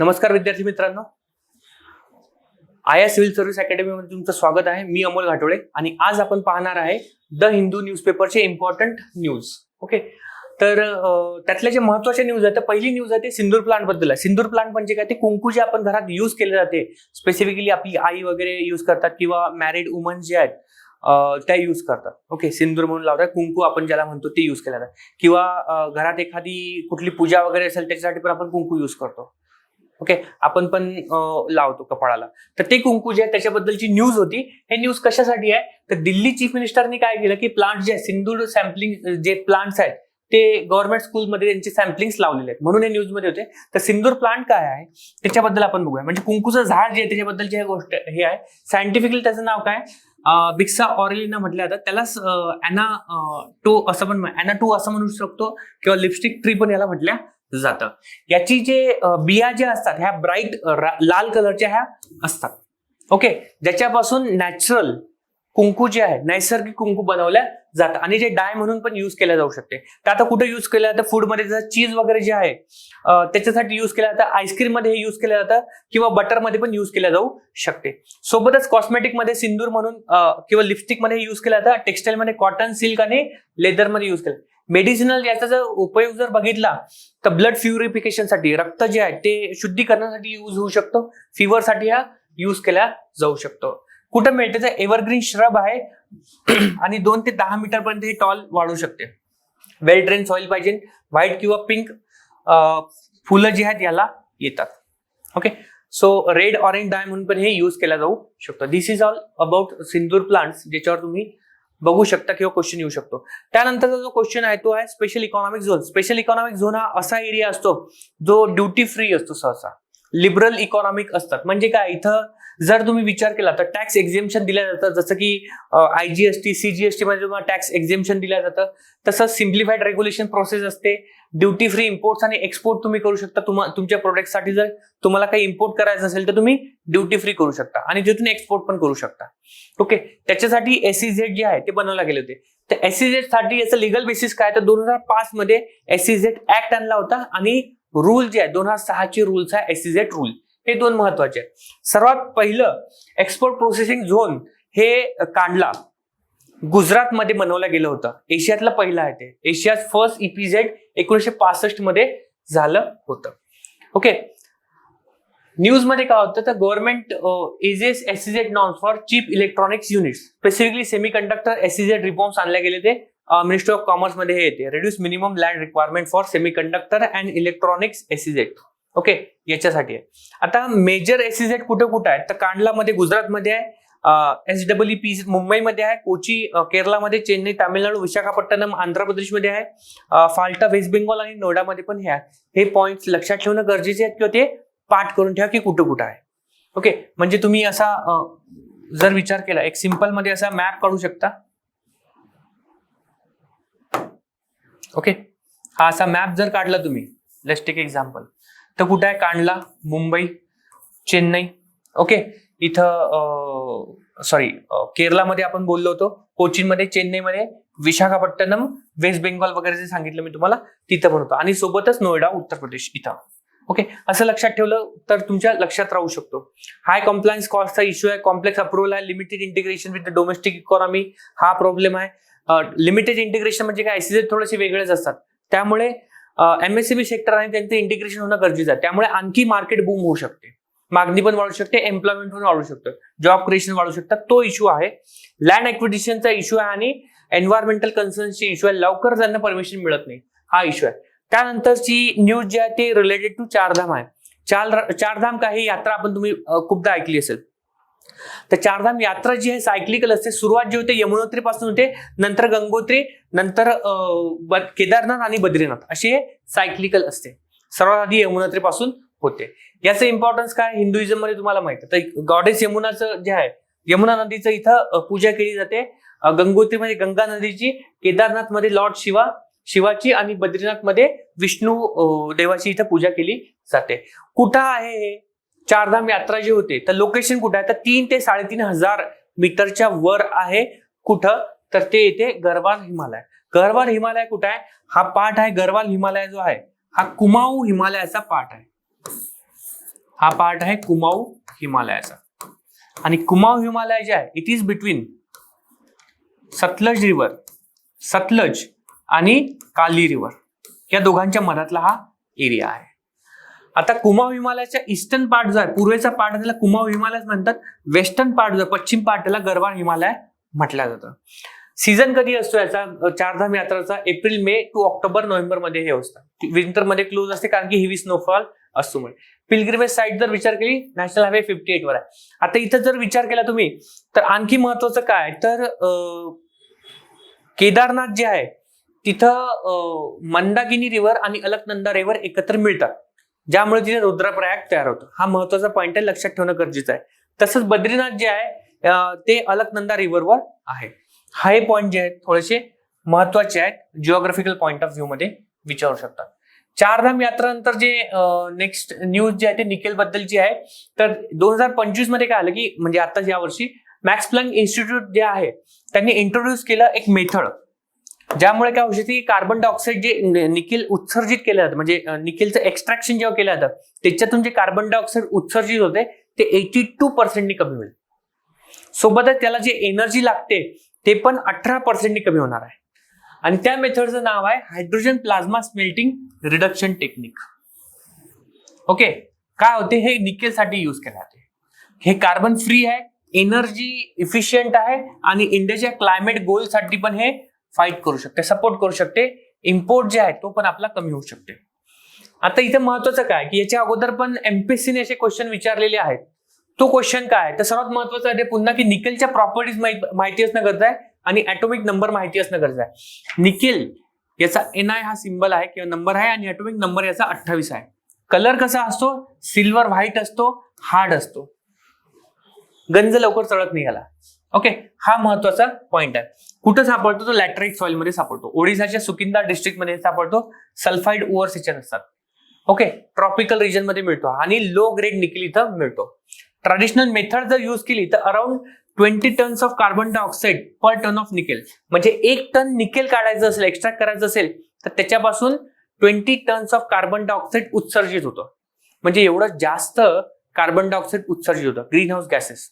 नमस्कार विद्यार्थी मित्रांनो. आय सिव्हिल सर्व्हिस अकॅडमीमध्ये तुमचं स्वागत आहे. मी अमोल घाटोळे आणि आज आपण पाहणार आहे द हिंदू न्यूजपेपरचे इम्पॉर्टंट न्यूज ओके तर त्यातल्या जे महत्त्वाच्या न्यूज आहेत तर पहिली न्यूज आहे ते सिंदूर प्लांटबद्दल आहे. सिंदूर प्लांट म्हणजे काय? ते कुंकू जे आपण घरात युज केले जाते. स्पेसिफिकली आपली आई वगैरे युज करतात किंवा मॅरिड वुमन जे आहेत त्या युज करतात. ओके सिंदूर म्हणून लावतात. कुंकू आपण ज्याला म्हणतो ते युज केलं जातात. किंवा घरात एखादी कुठली पूजा वगैरे असेल त्याच्यासाठी पण आपण कुंकू युज करतो. ओके? आपण पण लावतो कपाळाला. तर ते कुंकू जे आहे त्याच्याबद्दलची न्यूज होती. हे न्यूज कशासाठी आहे? तर दिल्ली चीफ मिनिस्टरनी काय केलं की प्लांट जे आहे सिंदूर सॅम्पलिंग जे प्लांट्स आहेत ते गव्हर्नमेंट स्कूलमध्ये त्यांचे सॅम्पलिंग्स लावलेले आहेत. म्हणून हे न्यूजमध्ये होते. तर सिंदूर प्लांट काय आहे? त्याच्याबद्दल आपण बघूया. म्हणजे कुंकूचं झाड जे आहे त्याच्याबद्दलची हे गोष्ट हे आहे. सायंटिफिकली त्याचं नाव काय? बिक्सा ऑरेलिना म्हटलं जातं त्यालाच अॅना टू असं पण अॅना टू असं म्हणू शकतो किंवा लिपस्टिक ट्री पण याला म्हटल्या जातं. याची जे बिया ज्या असतात ह्या ब्राईट लाल कलरच्या ह्या असतात. ओके? ज्याच्यापासून नॅचरल कुंकू जे आहे नैसर्गिक कुंकू बनवल्या जातात आणि जे डाय म्हणून पण युज केल्या जाऊ शकते. तर आता कुठे युज केलं जातं? फूडमध्ये जसं चीज वगैरे जे आहे त्याच्यासाठी युज केलं जातं. आईस्क्रीममध्ये हे युज केलं जातं किंवा बटरमध्ये पण युज केल्या जाऊ शकते. सोबतच कॉस्मेटिकमध्ये सिंदूर म्हणून किंवा लिपस्टिकमध्ये युज केलं जातं. टेक्स्टाईलमध्ये कॉटन सिल्क आणि लेदरमध्ये युज केलं मेडिसिनल याचा जर उपयोग जर बघितला तर ब्लड प्युरिफिकेशनसाठी रक्त जे आहे ते शुद्धीकरणासाठी यूज होऊ शकतो. फिवरसाठी हा यूज केला जाऊ शकतो. कुठं मिळते? तर एव्हरग्रीन श्रब आहे. आणि दोन ते दहा मीटर पर्यंत हे टॉल वाढू शकते. वेल ड्रेन सॉइल पाहिजे. व्हाईट किंवा पिंक फुलं जी आहेत याला येतात. Okay so red orange dye म्हणून पण हे युज केला जाऊ शकतो. This is all about sindoor plants ज्याच्यावर तुम्ही बघू शकता किंवा क्वेश्चन येऊ शकतो. त्यानंतरचा जो क्वेश्चन आहे तो आहे special economic zone special economic zone हा असा एरिया असतो जो ड्युटी फ्री असतो सहसा. लिबरल इकॉनॉमिक असतात. म्हणजे काय? इथं जर तुम्ही विचार केला तर टॅक्स एक्झेम्पशन दिलं जातं. जसं की I G S T C G S T मध्ये तुम्हाला टॅक्स एक्झेम्पशन दिलं जातं. तसं सिम्प्लिफाईड रेग्युलेशन प्रोसेस असते. ड्युटी फ्री इम्पोर्ट्स आणि एक्सपोर्ट तुम्ही करू शकता. तुम्हा तुमच्या प्रोडक्टसाठी जर तुम्हाला काही इम्पोर्ट करायचं असेल तर तुम्ही ड्युटी फ्री करू शकता. आणि तिथून एक्सपोर्ट पण करू शकता. ओके त्याच्यासाठी एसईझेड जे आहे ते बनवला गेले होते. तर एसईझेडसाठी याचं लिगल बेसिस काय? तर दोन हजार पाच मध्ये एसईझेड ऍक्ट आणला होता. आणि रूल जे आहे दोन हजार सहाचे रूल्स आहे एसईझेड रूल हे दोन महत्त्वाचे सर्वात पहिलं एक्सपोर्ट प्रोसेसिंग झोन हे कांडला. गुजरातमध्ये बनवलं गेलं होतं. एशियातलं पहिलं आहे ते. एशियात फर्स्ट इपीझेड एकोणीसशे पासष्टमध्ये झालं होतं. ओके न्यूजमध्ये काय होतं? तर government eases SEZ norms for chip electronics units specifically semiconductor SEZ reforms आणले गेले ते. मिनिस्ट्री ऑफ कॉमर्समध्ये हे येते. Reduce minimum land requirement for semiconductor and electronics SEZ okay याच्यासाठी आहे. आता मेजर एसिझेट कुठे कुठं आहे? तर कांडलामध्ये गुजरातमध्ये आहे एस डब्ल्यू पी मुंबईमध्ये आहे कोची केरळामध्ये चेन्नई तामिळनाडू विशाखापट्टणम आंध्र प्रदेशमध्ये आहे फाल्टा वेस्ट बेंगॉल आणि नोएडामध्ये पण हे आहे. हे पॉईंट्स लक्षात ठेवणं गरजेचे आहेत किंवा ते पाठ करून ठेवा की कुठं कुठं आहे. ओके म्हणजे तुम्ही असा जर विचार केला एक सिंपलमध्ये असा मॅप काढू शकता. ओके हा असा मॅप जर काढला तुम्ही लेट्स टेक एक्झाम्पल तर कुठं आहे? कांडला मुंबई चेन्नई. ओके इथं सॉरी केरलामध्ये आपण बोललो होतो. कोचीनमध्ये चेन्नईमध्ये विशाखापट्टणम वेस्ट बेंगॉल वगैरे जे सांगितलं मी तुम्हाला. तिथं पण होतं. आणि सोबतच नोएडा उत्तर प्रदेश इथं. ओके असं लक्षात ठेवलं तर तुमच्या लक्षात राहू शकतो. हाय कॉम्प्लायन्स कॉस्टचा इश्यू आहे. कॉम्प्लेक्स अप्रुव्हल आहे. Limited integration with the domestic economy हा प्रॉब्लेम आहे. लिमिटेड इंटिग्रेशन म्हणजे काय? आयसीजे थोडेसे वेगळेच असतात. त्यामुळे एमएससीबी सेक्टर आणि त्यांचं इंटिग्रेशन होणं गरजेचं आहे. त्यामुळे आणखी मार्केट बूम होऊ शकते. मागणी पण वाढू शकते एम्प्लॉयमेंट पण वाढू शकतं जॉब क्रिएशन वाढू शकतात. तो इश्यू आहे. लँड एक्विटेशनचा इश्यू आहे आणि एन्व्हायरमेंटल कन्सर्नचे इश्यू आहे. लवकर त्यांना परमिशन मिळत नाही. हा इश्यू आहे. त्यानंतरची न्यूज जी आहे ती रिलेटेड टू चारधाम आहे. चार चारधाम काही यात्रा आपण तुम्ही खूपदा ऐकली असेल. तर चारधाम यात्रा जी आहे सायक्लिकल असते. सुरुवात जी होते यमुनोत्री पासून होते नंतर गंगोत्री नंतर केदारनाथ आणि बद्रीनाथ. अशी हे सायक्लिकल असते. सर्वात आधी यमुनोत्री पासून होते. याचं इम्पॉर्टन्स काय? हिंदुइझममध्ये तुम्हाला माहिती आहे. तर गॉडेस यमुनाचं जे आहे यमुना नदीचं इथं पूजा केली जाते. गंगोत्रीमध्ये गंगा नदीची केदारनाथमध्ये लॉर्ड शिवा शिवाची आणि बद्रीनाथमध्ये विष्णू देवाची इथं पूजा केली जाते. कुठं आहे हे? चारधाम यात्रा जी होते तर लोकेशन कुठं आहे? तर तीन ते साडेतीन हजार मीटरच्या वर आहे कुठं? तर ते येते गरवाल हिमालय. गरवाल हिमालय कुठं आहे? हा पाठ आहे गरवाल हिमालय जो आहे हा कुमाऊ हिमालयाचा पाठ आहे. हा पार्ट आहे कुमाऊ हिमालयाचा. आणि कुमाऊ हिमालय जे आहे it is between Sutlej river Sutlej आणि काली रिव्हर या दोघांच्या मधातला हा एरिया आहे. आता कुमाव हिमालयाच्या ईस्टर्न पार्ट जो आहे पूर्वेचा पार्ट त्याला कुमाव हिमालयच म्हणतात वेस्टर्न पार्ट जो पश्चिम पार्ट त्याला गरवाळ हिमालय म्हटलं जातं. सीझन कधी असतो याचा? चारधाम यात्राचा एप्रिल मे टू ऑक्टोबर नोव्हेंबरमध्ये हे असतं. विंटरमध्ये क्लोज असते कारण की हेवी स्नोफॉल असतो म्हणजे पिलग्रिमेज साईट जर विचार केली नॅशनल हायवे फिफ्टी एट वर आहे. आता इथं जर विचार केला तुम्ही तर आणखी महत्वाचं काय? तर केदारनाथ जे आहे तिथं मंदाकिनी रिव्हर आणि अलकनंदा रिव्हर एकत्र मिळतात. ज्यामुळे तिथे रुद्रप्रयाग तयार होतो. हा महत्त्वाचा पॉईंट आहे लक्षात ठेवणं गरजेचं आहे. तसंच बद्रीनाथ जे आहे ते अलकनंदा रिव्हरवर आहे. हा हे पॉईंट जे आहेत थोडेसे महत्त्वाचे आहेत जिओग्राफिकल पॉईंट ऑफ व्ह्यू मध्ये विचारू शकतात चारधाम यात्रानंतर जे नेक्स्ट न्यूज जे आहे ते निकेल बद्दलची आहे. तर दोन हजार पंचवीसमध्ये काय आलं की म्हणजे आता या वर्षी मॅक्स प्लंग इन्स्टिट्यूट जे आहे त्यांनी इंट्रोड्यूस केलं एक मेथड ज्यामुळे काय होऊ शकते की कार्बन डायऑक्साईड जे निखिल निकेल उत्सर्जित केलं जातं म्हणजे निखिलचं निकेलचं एक्स्ट्रॅक्शन जेव्हा केलं जातं त्याच्यातून जे कार्बन डायऑक्साईड उत्सर्जित होते ते एटी टू पर्सेंटनी कमी होईल. सोबतच त्याला जे एनर्जी लागते ते पण अठरा पर्सेंटनी कमी होणार आहे. आणि त्या मेथडचं नाव आहे hydrogen plasma smelting reduction technique okay? काय होते? हे निकेलसाठी यूज केले जाते. हे कार्बन फ्री आहे एनर्जी इफिशियंट आहे आणि इंडियाच्या क्लायमेट गोलसाठी पण हे फाईट करू शकते सपोर्ट करू शकते. इम्पोर्ट जे आहे तो पण आपला कमी होऊ शकते. आता इथे महत्वाचं काय? की याच्या अगोदर पण एमपीएससीने असे क्वेश्चन विचारलेले आहेत. तो क्वेश्चन काय तर सर्वात महत्वाचं आहे पुन्हा की निकेलच्या प्रॉपर्टीज माहिती असणं गरज आहे आणि ऍटोमिक नंबर माहिती असणं गरज आहे. निकेल याचा एन आय हा सिम्बल आहे किंवा नंबर आहे आणि ऍटोमिक नंबर याचा अठ्ठावीस आहे. कलर कसा असतो? सिल्वर व्हाईट असतो हार्ड असतो. गंज लवकर चढत नाही याला ओके हा महत्त्वाचा पॉइंट आहे. कुठं सापडतो? तो लॅटराईट सॉइलमध्ये सापडतो. ओडिशाच्या सुकिंदा डिस्ट्रिक्टमध्ये सापडतो. सल्फाईड ओव्हर सिचन असतात. ओके ट्रॉपिकल रिजनमध्ये मिळतो आणि लो ग्रेड निकेल इथं मिळतो. ट्रॅडिशनल मेथड जर युज केली तर around twenty tons of carbon dioxide per ton of nickel म्हणजे एक टन निकेल काढायचं असेल एक्स्ट्रॅक्ट करायचं असेल तर त्याच्यापासून twenty tons of carbon dioxide उत्सर्जित होतं. म्हणजे एवढं जास्त कार्बन डायऑक्साईड उत्सर्जित होतं. ग्रीन हाऊस गॅसेस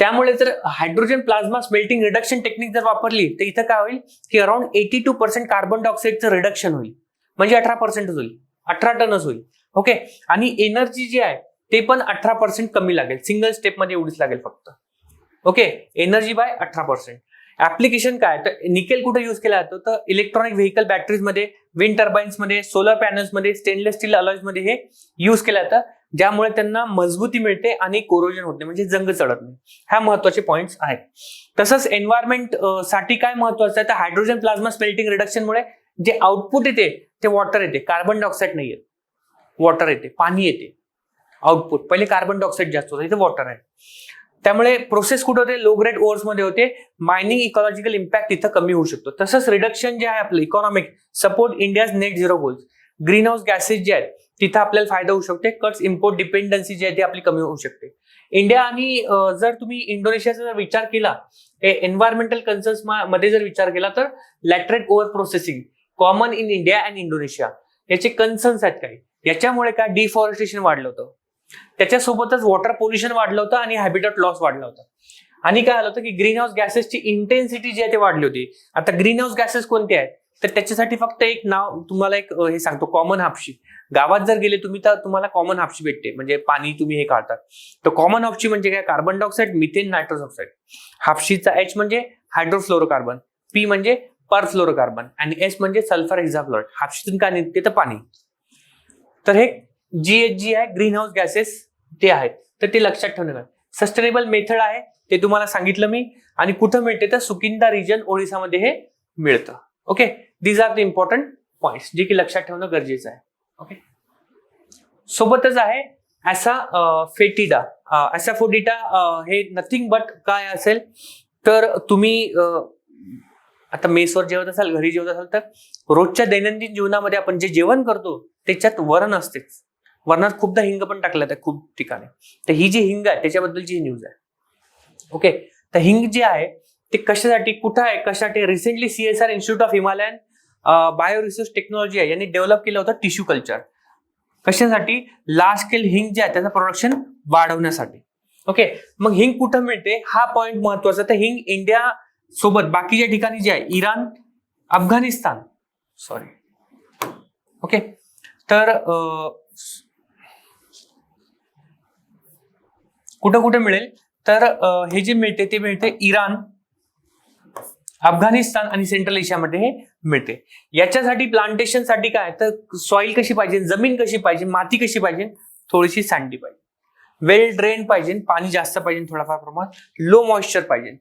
त्यामुळे जर hydrogen plasma smelting reduction technique जर वापरली तर इथं काय होईल? की around eighty two percent carbon डायऑक्साईडचं reduction होईल. म्हणजे अठरा पर्सेंटच होईल. अठरा टनच होईल. ओके आणि एनर्जी जी आहे ते पण अठरा पर्सेंट कमी लागेल. सिंगल स्टेपमध्ये एवढीच लागेल फक्त. ओके एनर्जी बाय अठरा पर्सेंट ऍप्लिकेशन काय? तर निकेल कुठे युज केला जातो? तर इलेक्ट्रॉनिक व्हेकल बॅटरीजमध्ये विंड टर्बाईन्समध्ये सोलर पॅनल्समध्ये स्टेनलेस स्टील अलॉईजमध्ये हे युज केलं जातं. ज्यामुळे त्यांना मजबूती मिळते आणि कोरोजन होत नाही म्हणजे जंग चढत नाही. ह्या महत्त्वाचे पॉईंट्स आहेत. तसंच एन्व्हायरमेंटसाठी काय महत्वाचं आहे? तर हायड्रोजन प्लाझ्मा स्मेल्टिंग रिडक्शनमुळे जे आउटपुट येते ते वॉटर येते. कार्बन डायऑक्साईड नाही येत. वॉटर येते. पाणी येते. आउटपुट पहिले कार्बन डायऑक्साईड जास्त होतं. इथे वॉटर आहे. त्यामुळे प्रोसेस कुठे होते? लो ग्रेड ओव्हर्समध्ये होते. मायनिंग इकॉलॉजिकल इम्पॅक्ट इथं कमी होऊ शकतो. तसंच रिडक्शन जे आहे आपलं economic support India's net zero goals greenhouse gases जे आहेत तिथं आपल्याला फायदा होऊ शकते. कट्स इम्पोर्ट डिपेंडन्सी जी आहे ती आपली कमी होऊ शकते. इंडिया आणि जर तुम्ही इंडोनेशियाचा जर विचार केला एन्व्हायरमेंटल कन्सर्न्समध्ये जर विचार केला तर laterite over processing common in India and Indonesia याचे कन्सर्न्स आहेत काही. याच्यामुळे काय? डिफॉरेस्टेशन वाढलं होतं. त्याच्यासोबतच वॉटर पोल्युशन वाढलं होतं आणि हॅबिटेट लॉस वाढला होता. आणि काय आलं होतं की ग्रीन हाऊस गॅसेसची इंटेन्सिटी जी आहे ते वाढली होती. आता ग्रीन हाऊस गॅसेस कोणते आहेत? तर त्याच्यासाठी फक्त एक नाव तुम्हाला एक हे सांगतो कॉमन हापशी. गावात जर गेले तुम्ही तर तुम्हाला कॉमन हापशी भेटते. म्हणजे पाणी तुम्ही हे काढतात. तर कॉमन हापशी म्हणजे काय? Carbon dioxide methane nitrous oxide हापशीचा H म्हणजे हायड्रोफ्लोरोकार्बन पी म्हणजे परफ्लोरोकार्बन आणि एस म्हणजे सल्फर हेक्झाफ्लोराइड हापशीतून काय निघते तर पाणी. तर हे जी एच जी आहे ग्रीन हाऊस गॅसेस ते आहेत. तर ते लक्षात ठेवणार. सस्टेनेबल मेथड आहे ते तुम्हाला सांगितलं मी. आणि कुठं मिळते तर सुकिंदा रिजन ओडिसामध्ये हे मिळतं. Okay these are the important points जे की लक्षात ठेवणं गरजेचं आहे. ओके सोबतच आहे ॲसा फेटिडा ॲसा फोडिटा हे नथिंग बट काय असेल? तर तुम्ही uh, आता मेसवर जेवत असाल घरी जेवत असाल तर रोजच्या दैनंदिन जीवनामध्ये आपण जे जेवण करतो त्याच्यात वरण असतेच. वरणात खूपदा हिंग पण टाकलं त्या खूप ठिकाणी. तर ही जी हिंग आहे त्याच्याबद्दलची न्यूज आहे. ओके तर हिंग जे आहे ते कशासाठी कुठं आहे कशासाठी? Recently CSR institute of Himalayan bio research technology आहे. यांनी डेव्हलप केलं होतं टिश्यू कल्चर कशासाठी? लार्ज स्केल हिंग जे आहे त्याचं प्रोडक्शन वाढवण्यासाठी. ओके मग हिंग कुठं मिळते? हा पॉईंट महत्त्वाचा तर हिंग इंडिया सोबत बाकीच्या ठिकाणी जे आहे इराण अफगाणिस्तान. सॉरी ओके तर कुठं कुठे मिळेल? तर हे जे मिळते ते मिळते इराण. अफगाणिस्तान आणि सेंट्रल एशियामध्ये हे मिळते. याच्यासाठी प्लांटेशनसाठी काय? तर सॉइल कशी पाहिजे जमीन कशी पाहिजे माती कशी पाहिजे थोडीशी सांडी पाहिजे. वेल ड्रेन पाहिजे पाणी जास्त पाहिजे थोडाफार प्रमाणात लो मॉइश्चर पाहिजे.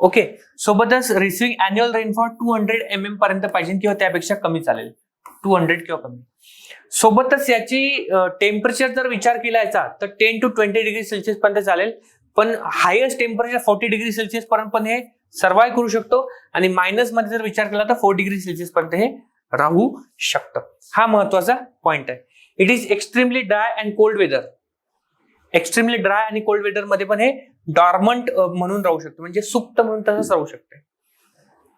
ओके सोबतच receiving annual rainfall two hundred M M पर्यंत पाहिजे किंवा त्यापेक्षा कमी चालेल. टू हंड्रेड किंवा कमी. सोबतच याची टेम्परेचर जर विचार केला याचा तर ten to twenty degree Celsius पर्यंत चालेल. पण highest temperature forty degree Celsius पर्यंत पण हे सर्वाय करू शकतो. आणि मायनसमध्ये जर विचार केला तर फोर डिग्री सेल्सिअस पर्यंत हे राहू शकतं. हा महत्त्वाचा पॉइंट आहे. It is extremely dry and cold weather extremely dry आणि कोल्ड वेदरमध्ये पण हे डॉर्मंट म्हणून राहू शकतो. म्हणजे सुप्त म्हणून तसंच राहू शकते.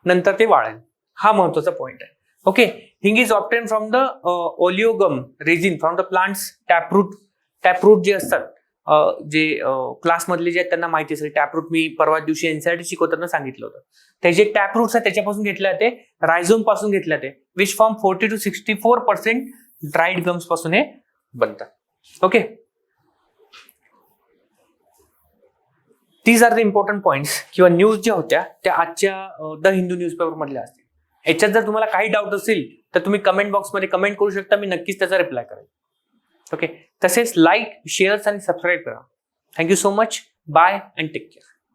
नंतर ते वाळेल. हा महत्त्वाचा पॉइंट आहे. Okay hing is obtain from the oleogum resin from the plants taproot taproot जे असतात जे क्लासमधले जे आहेत त्यांना माहिती असेल. टॅपरूट मी परवा दिवशी एनसीआरटी शिकवताना सांगितलं होतं. ते जे टॅपरूट्स आहेत त्याच्यापासून घेतले जाते रायझोमपासून घेतले जाते which form forty to sixty four percent dried गम्सपासून हे बनतात. Okay these are the important points किंवा न्यूज ज्या होत्या त्या आजच्या द हिंदू न्यूजपेपर मधल्या असतील. याच्यात जर तुम्हाला काही डाऊट असेल तर तुम्ही कमेंट बॉक्समध्ये कमेंट करू शकता. मी नक्कीच त्याचा रिप्लाय करेल ओके तसेच लाईक शेअर्स आणि सबस्क्राईब करा thank you so much bye and take care